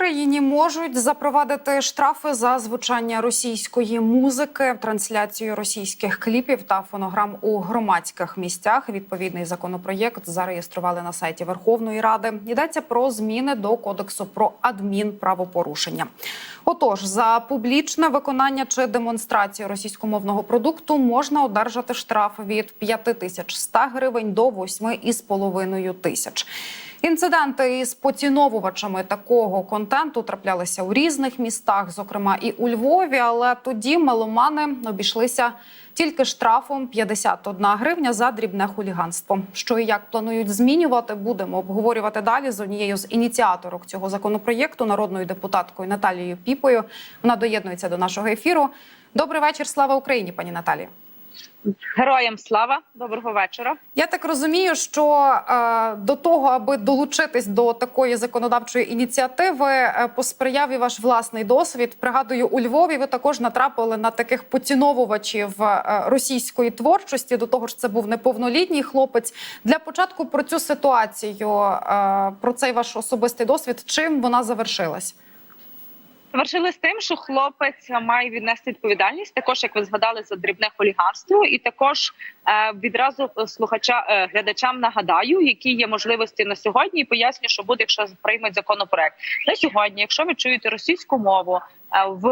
Україні можуть запровадити штрафи за звучання російської музики, трансляцію російських кліпів та фонограм у громадських місцях. Відповідний законопроєкт зареєстрували на сайті Верховної Ради. Йдеться про зміни до кодексу про адмінправопорушення. Отож, за публічне виконання чи демонстрацію російськомовного продукту можна одержати штраф від 5100 гривень до 8,5 тисяч. Інциденти із поціновувачами такого контенту траплялися у різних містах, зокрема і у Львові. Але тоді меломани обійшлися тільки штрафом 51 гривня за дрібне хуліганство. Що і як планують змінювати, будемо обговорювати далі з однією з ініціаторок цього законопроєкту, народною депутаткою Наталією Піпою. Вона доєднується до нашого ефіру. Добрий вечір, слава Україні, пані Наталі. Героям слава, доброго вечора. Я так розумію, що е, до того, аби долучитись до такої законодавчої ініціативи, е, посприяв і ваш власний досвід. Пригадую, у Львові ви також натрапили на таких поціновувачів е, російської творчості. До того ж, це був неповнолітній хлопець. Для початку про цю ситуацію, е, про цей ваш особистий досвід, чим вона завершилась? Завершили з тим, що хлопець має віднести відповідальність, також як ви згадали за дрібне хуліганство, і також е, відразу слухача е, глядачам нагадаю, які є можливості на сьогодні, і поясню, що буде, якщо приймуть законопроект на сьогодні. Якщо ви чуєте російську мову в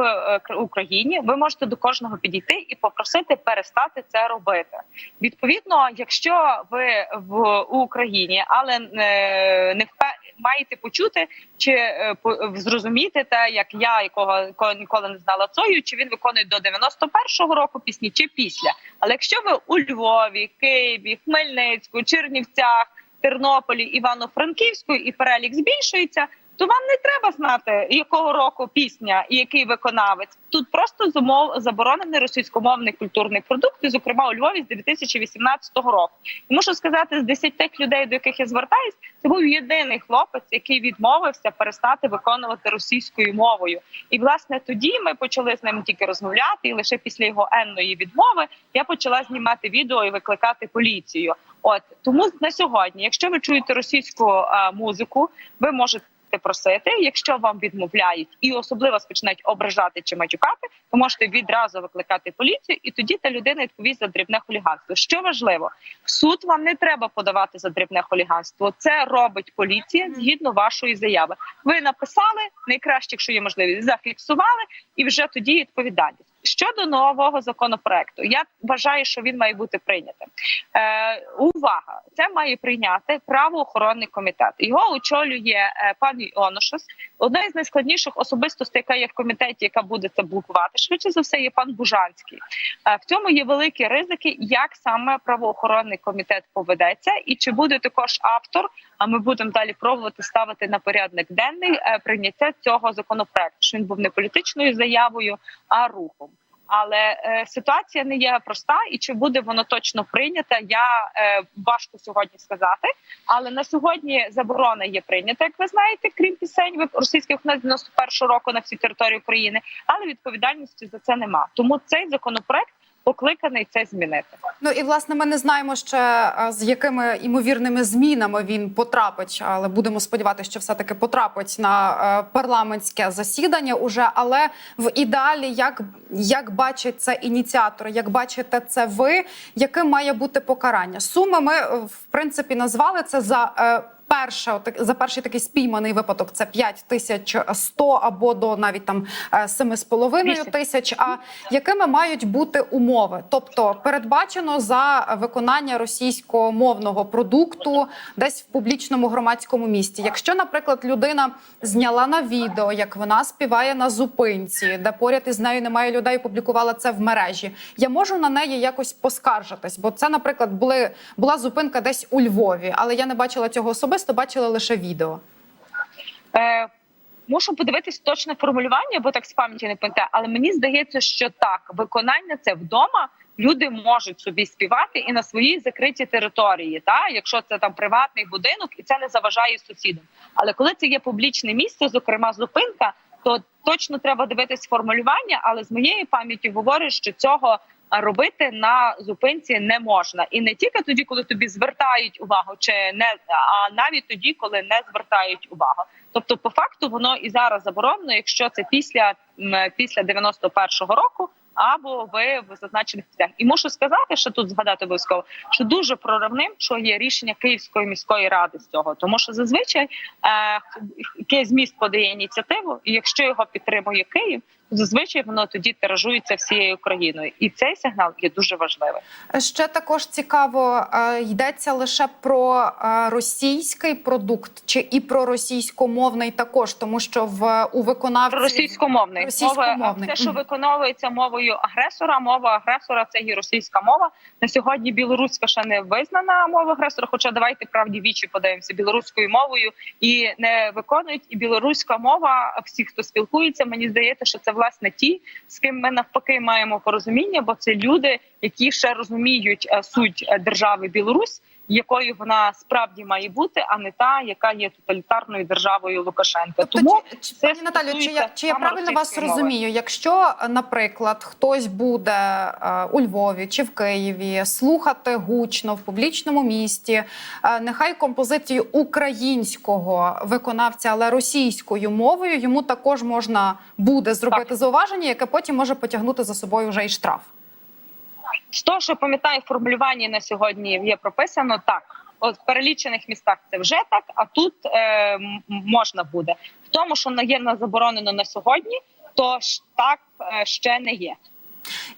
е, Україні, ви можете до кожного підійти і попросити перестати це робити. Відповідно, якщо ви в Україні, але е, не впе маєте почути чи е, зрозуміти те, як я, якого ніколи не знала Цою, чи він виконує до 91-го року пісні, чи після. Але якщо ви у Львові, Києві, Хмельницьку, Чернівцях, Тернополі, Івано-Франківську і перелік збільшується. То вам не треба знати, якого року пісня і який виконавець. Тут просто зумов заборонений російськомовний культурний продукт, і, зокрема у Львові з 2018 року. І можу сказати, з 10 людей, до яких я звертаюсь, це був єдиний хлопець, який відмовився перестати виконувати російською мовою. І власне тоді ми почали з ним тільки розмовляти. І лише після його енної відмови я почала знімати відео і викликати поліцію. От тому на сьогодні, якщо ви чуєте російську е, музику, ви можете. Просити, якщо вам відмовляють і особливо починають ображати чи матюкати, ви можете відразу викликати поліцію, і тоді та людина відповість за дрібне хуліганство. Що важливо, в суд вам не треба подавати за дрібне хуліганство. Це робить поліція згідно вашої заяви. Ви написали найкраще, якщо є можливість, зафіксували, і вже тоді відповідальність. Щодо нового законопроекту, я вважаю, що він має бути прийнятим. Е, увага, це має прийняти правоохоронний комітет. Його очолює е, пан Іоношос. Одна із найскладніших особистостей, яка є в комітеті, яка буде це блокувати, швидше за все, є пан Бужанський. Е, в цьому є великі ризики, як саме правоохоронний комітет поведеться, і чи буде також автор. А ми будемо далі пробувати ставити на порядник денний е, прийняття цього законопроекту. Що він був не політичною заявою, а рухом. Але е, ситуація не є проста, і чи буде воно точно прийнято, я е, важко сьогодні сказати. Але на сьогодні заборона є прийнята, як ви знаєте, крім пісень російських на 91 року на всій території України, але відповідальності за це нема. Тому цей законопроект покликаний це змінити. Ну і власне ми не знаємо ще е, з якими імовірними змінами він потрапить, але будемо сподіватися, що все таки потрапить на е, парламентське засідання. Уже але в ідеалі, як, як бачить це ініціатор, як бачите це ви, яким має бути покарання? Суми ми е, в принципі назвали це за. Е, Перше, отак- за перший такий спійманий випадок це 5 тисяч 100 або до навіть там е, 7,5 Вісім. тисяч. А якими мають бути умови? Тобто передбачено за виконання російськомовного продукту десь в публічному громадському місті. Якщо, наприклад, людина зняла на відео, як вона співає на зупинці, де поряд із нею немає людей, публікувала це в мережі. Я можу на неї якось поскаржитись, бо це, наприклад, були була зупинка десь у Львові, але я не бачила цього особисто, бачила лише відео. Е, Мушу подивитись точне формулювання, бо так з пам'яті не пам'ятаю. Але мені здається, що так, виконання це вдома. Люди можуть собі співати і на своїй закритій території, та якщо це там приватний будинок, і це не заважає сусідам. Але коли це є публічне місце, зокрема зупинка, то точно треба дивитись формулювання. Але з моєї пам'яті говорить, що цього робити на зупинці не можна, і не тільки тоді, коли тобі звертають увагу, чи не а навіть тоді, коли не звертають увагу. Тобто, по факту, воно і зараз заборонено, якщо це після після 91-го року. Або ви в зазначених місцях. І мушу сказати, що тут згадати обов'язково, що дуже проривним, що є рішення Київської міської ради з цього, тому що зазвичай е, якийсь міст подає ініціативу, і якщо його підтримує Київ, зазвичай воно тоді тиражується всією Україною, і цей сигнал є дуже важливий. Ще також цікаво, е, йдеться лише про е, російський продукт чи і про російськомовний також, тому що в у виконавців Про російськомовний Російськомовний. мова, те, що Мгм. виконується мовою агресора. Мова агресора це є російська мова. На сьогодні білоруська ще не визнана мова агресора. Хоча давайте правді вічі подивимося білоруською мовою і не виконують. І білоруська мова, всі, хто спілкується, мені здається, що це власне ті, з ким ми навпаки маємо порозуміння, бо це люди, які ще розуміють е, суть е, держави Білорусь. Якою вона справді має бути, а не та, яка є тоталітарною державою Лукашенка. Тобто, Тому чи, це пані Наталю, чи я, чи я правильно вас мови. розумію? Якщо, наприклад, хтось буде е, у Львові чи в Києві слухати гучно в публічному місті, е, нехай композицію українського виконавця, але російською мовою, йому також можна буде зробити Так. зауваження, яке потім може потягнути за собою вже і штраф. З того, що пам'ятаю, формулювання на сьогодні є прописано так. От в перелічених містах це вже так, а тут е, можна буде. В тому, що є на заборонено на сьогодні, то ж так е, ще не є.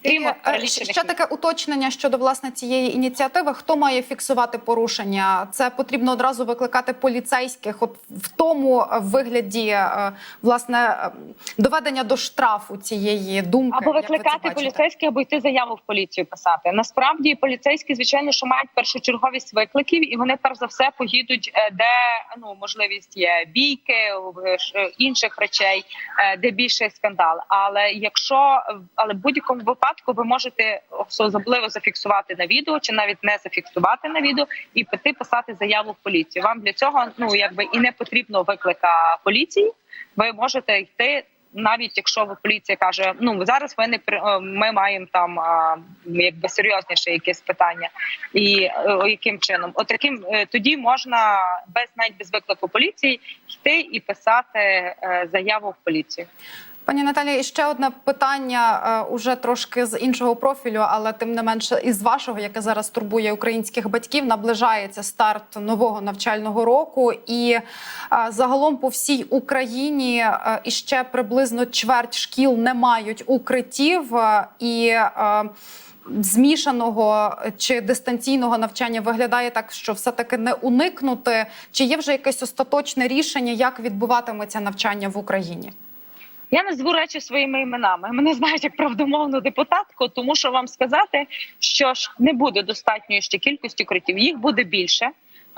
Крім І, е, перелічених ще таке уточнення щодо власне цієї ініціативи. Хто має фіксувати порушення? Це потрібно одразу викликати поліцейських, от в тому е, вигляді е, власне е, доведення до штрафу цієї думки. Або викликати поліцейських, або йти заяву в поліцію писати. Насправді поліцейські, звичайно, що мають першочерговість викликів, і вони перш за все поїдуть, е, де ну можливість є бійки інших речей, е, де більше скандал. Але якщо але в будь-якому випадку ви можете особливо зафіксувати на відео, чи навіть не зафіксувати на відео, і піти писати заяву в поліцію. Вам для цього ну якби і не потрібно виклика поліції. Ви можете йти навіть якщо ви- поліція каже, ну зараз ви не е, ми маємо там якби серйозніше якесь питання, і е, яким чином, от таким е, тоді можна без навіть без виклику поліції йти і писати заяву в поліцію. Пані Наталі, і ще одне питання е, уже трошки з іншого профілю, але тим не менше із вашого, яке зараз турбує українських батьків, наближається старт нового навчального року, і е, загалом по всій Україні е, іще приблизно чверть шкіл не мають укриттів і. Змішаного чи дистанційного навчання виглядає так, що все таки не уникнути. Чи є вже якесь остаточне рішення, як відбуватиметься навчання в Україні? Я назву речі своїми іменами. Мене знають як правдомовну депутатку, тому що вам сказати, що ж не буде достатньої ще кількості укриттів, їх буде більше.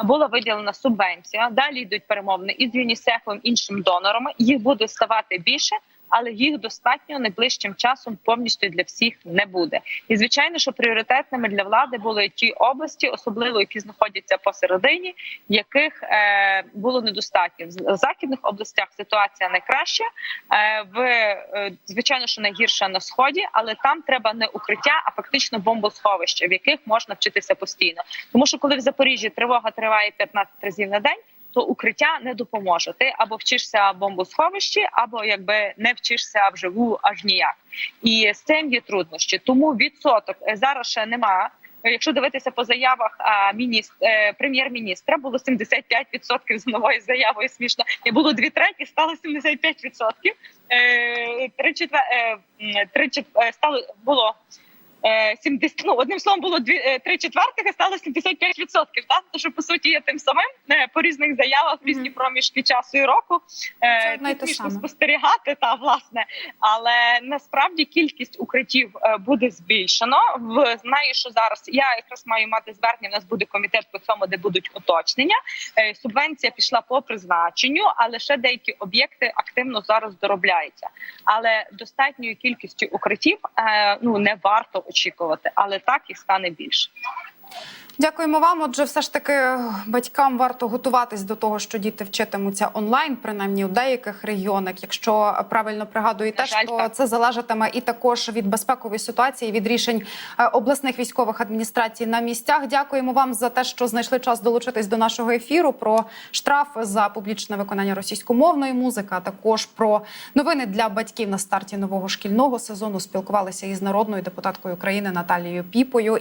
Була виділена субвенція. Далі йдуть перемовини із ЮНІСЕФом іншим донорами. Їх буде ставати більше, але їх достатньо найближчим часом повністю для всіх не буде. І звичайно, що пріоритетними для влади були ті області, особливо які знаходяться посередині, яких е, було недостатньо в західних областях. Ситуація найкраща. Е, в е, звичайно, що найгірша на сході, але там треба не укриття, а фактично бомбосховища, в яких можна вчитися постійно. Тому що коли в Запоріжжі тривога триває 15 разів на день. То укриття не допоможе. Ти або вчишся в бомбосховищі, або якби не вчишся вживу аж ніяк. І з цим є труднощі. Тому відсоток е, зараз ще немає. Якщо дивитися по заявах міністр, е, прем'єр-міністра, було 75% з новою заявою. Смішно і було дві треті, стало 75%. Е, Три четвер, три стало було. Е, 70, ну, одним словом було дві е, три четвертих, а стало 75%. Так? То, що по суті є тим самим е, по різних заявах різні проміжки часу і року. Це Е, одне те саме. спостерігати, та власне, але насправді кількість укриттів е, буде збільшено. В знаю, що зараз я якраз маю мати звернення. У нас буде комітет по цьому, де будуть уточнення. Е, Субвенція пішла по призначенню, але ще деякі об'єкти активно зараз доробляються. Але достатньою кількістю укриттів е, ну не варто очікувати, але так їх стане більше. Дякуємо вам. Отже, все ж таки батькам варто готуватись до того, що діти вчитимуться онлайн, принаймні у деяких регіонах. Якщо правильно пригадуєте, жаль, що так. це залежатиме і також від безпекової ситуації, від рішень е, обласних військових адміністрацій на місцях. Дякуємо вам за те, що знайшли час долучитись до нашого ефіру. Про штрафи за публічне виконання російськомовної музики, а також про новини для батьків на старті нового шкільного сезону. Спілкувалися із народною депутаткою України Наталією Піпою.